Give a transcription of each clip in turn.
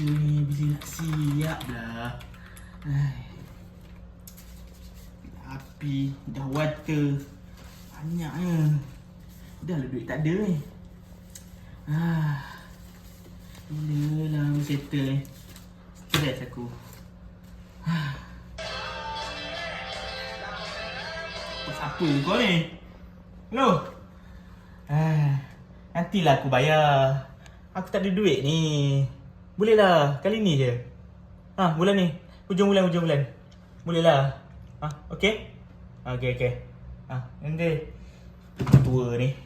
puasa ni nak siap dah. Ai. Api dah water. Banyaknya. Dah lah duit tak ada ni. Ah. Bila lah settle ni. Stress aku. Ah. Apa kau ni? Hello? Ah, nantilah aku bayar. Aku tak ada duit ni. Boleh lah, kali ni je. Ha, bulan ni. Hujung bulan, hujung bulan. Boleh lah. Ha, okey? Okey, okey. Ha, nanti. Tua ni.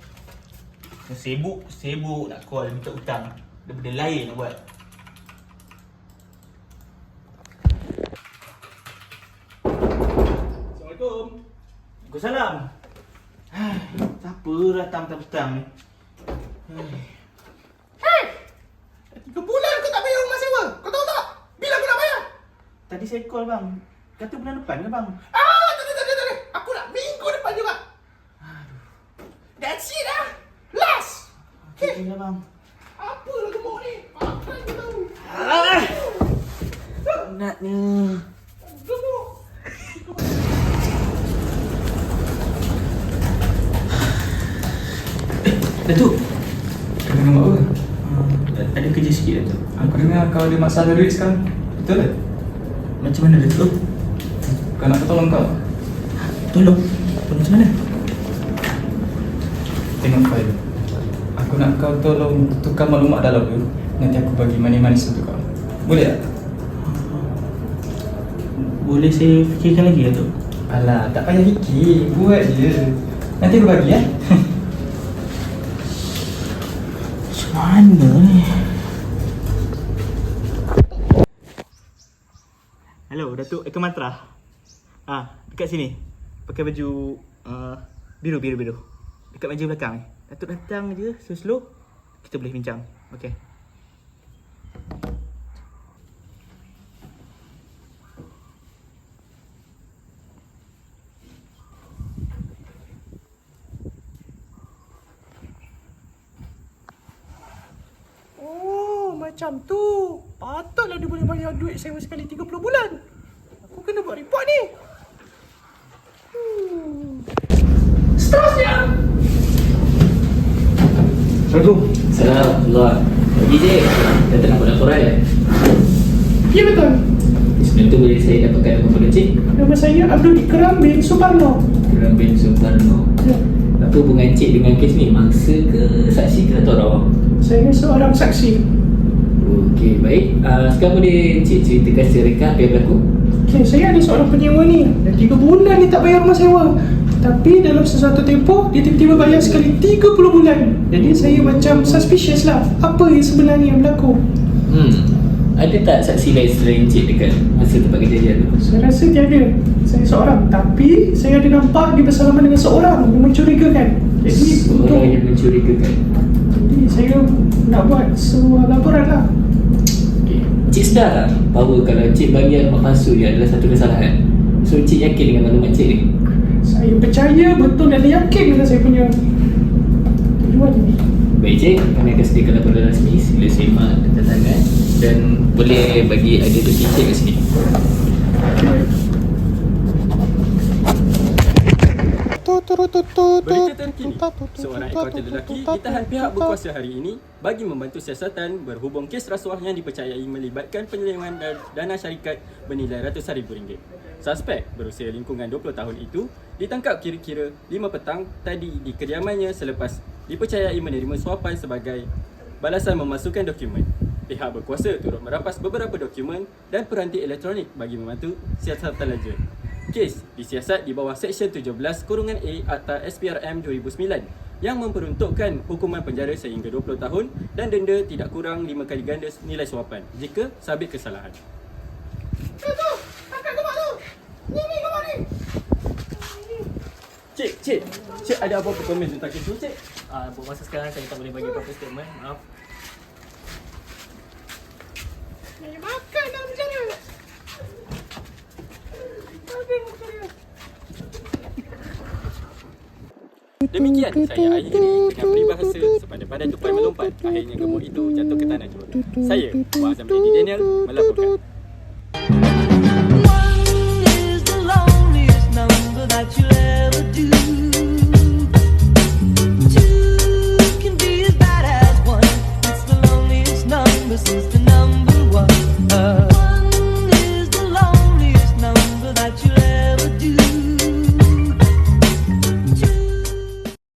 Sibuk, sibuk nak call minta hutang. Ada benda lain nak buat. Assalamualaikum. Waalaikumsalam. Hai, Siapa datang petang-petang ni? Hai. Tiga bulan kau tak bayar rumah sewa. Kau tahu tak? Bila aku nak bayar? Tadi saya call bang. Kata bulan depan ke bang? Ah, tak, tak, tak, tak, tak. Aku nak minggu depan juga. That's it ah. Last. Okay lah bang. Apa lah gemuk ni? Apa yang kau tahu? Ah! Penatnya. Gemuk. Datuk. Kau dengar mak apa? Uh, ada kerja sikit Datuk. Aku dengar kau ada masalah duit sekarang. Betul tak? Macam mana Datuk? Kau nak aku tolong kau? Tolong. Tolong macam mana? Tengok file. Aku nak kau tolong tukar maklumat dalam tu. Nanti aku bagi manis-manis untuk kau. Boleh tak? Boleh saya fikirkan lagi Datuk? Alah, tak payah fikir. Buat je. Nanti aku bagi ya. Macam mana ni? Hello, Datuk Eka Mantra. Ah, dekat sini. Pakai baju uh, biru biru biru. Dekat meja belakang ni. Datuk datang je slow-slow. Kita boleh bincang. Okey. Oh, macam tu. Patutlah dia boleh bayar duit sewa sekali 30 bulan. Aku kena buat report ni. Hmm. Seterusnya. Assalamualaikum. Assalamualaikum. Pagi je. Kata nak buat laporan ya? Ya betul. Sebelum tu boleh saya dapatkan nombor phone cik? Nama saya Abdul Ikram bin Suparno. Kerana bin Sukarno. Ya. Apa hubungan cik dengan kes ni? Mangsa ke saksi ke atau orang? Saya seorang saksi. Okey, baik. Uh, sekarang boleh cik ceritakan sereka apa yang berlaku? Okay, saya ada seorang penyewa ni. Dah 3 bulan ni tak bayar rumah sewa. Tapi dalam sesuatu tempoh, dia tiba-tiba bayar sekali 30 bulan. Jadi saya macam suspicious lah. Apa yang sebenarnya yang berlaku? Hmm. Ada tak saksi lain selain cik dekat masa tempat kejadian tu? Saya rasa tiada. Saya seorang. Tapi saya ada nampak dia bersalaman dengan seorang yang mencurigakan. Jadi untuk Seorang yang mencurigakan. jadi saya nak buat sebuah laporan lah. Okay. Cik sedar tak bahawa kalau cik bagi alamat palsu dia adalah satu kesalahan? So cik yakin dengan maklumat cik ni? Saya percaya betul dan yakin dengan saya punya tujuan ini. Baik cik, kami akan sediakan laporan rasmi sila semak dan tangan dan boleh bagi identiti cik kat sini. Berita terkini, seorang ekor lelaki ditahan pihak berkuasa hari ini bagi membantu siasatan berhubung kes rasuah yang dipercayai melibatkan penyelewengan da- dana syarikat bernilai ratusan ribu ringgit. Suspek berusia lingkungan 20 tahun itu ditangkap kira-kira 5 petang tadi di kediamannya selepas dipercayai menerima suapan sebagai balasan memasukkan dokumen. Pihak berkuasa turut merampas beberapa dokumen dan peranti elektronik bagi membantu siasatan lanjut. Kes disiasat di bawah Seksyen 17 Kurungan A Akta SPRM 2009 yang memperuntukkan hukuman penjara sehingga 20 tahun dan denda tidak kurang 5 kali ganda nilai suapan jika sabit kesalahan. Tu tu, tu. Cik, cik, cik ada apa-apa komen tentang kes ni, cik? Uh, buat masa sekarang saya tak boleh bagi apa-apa statement. Maaf. Demikian saya akhiri dengan peribahasa sepanjang badan tupai melompat. Akhirnya gemuk itu jatuh ke tanah juga Saya, Wah Dini Daniel, melaporkan. System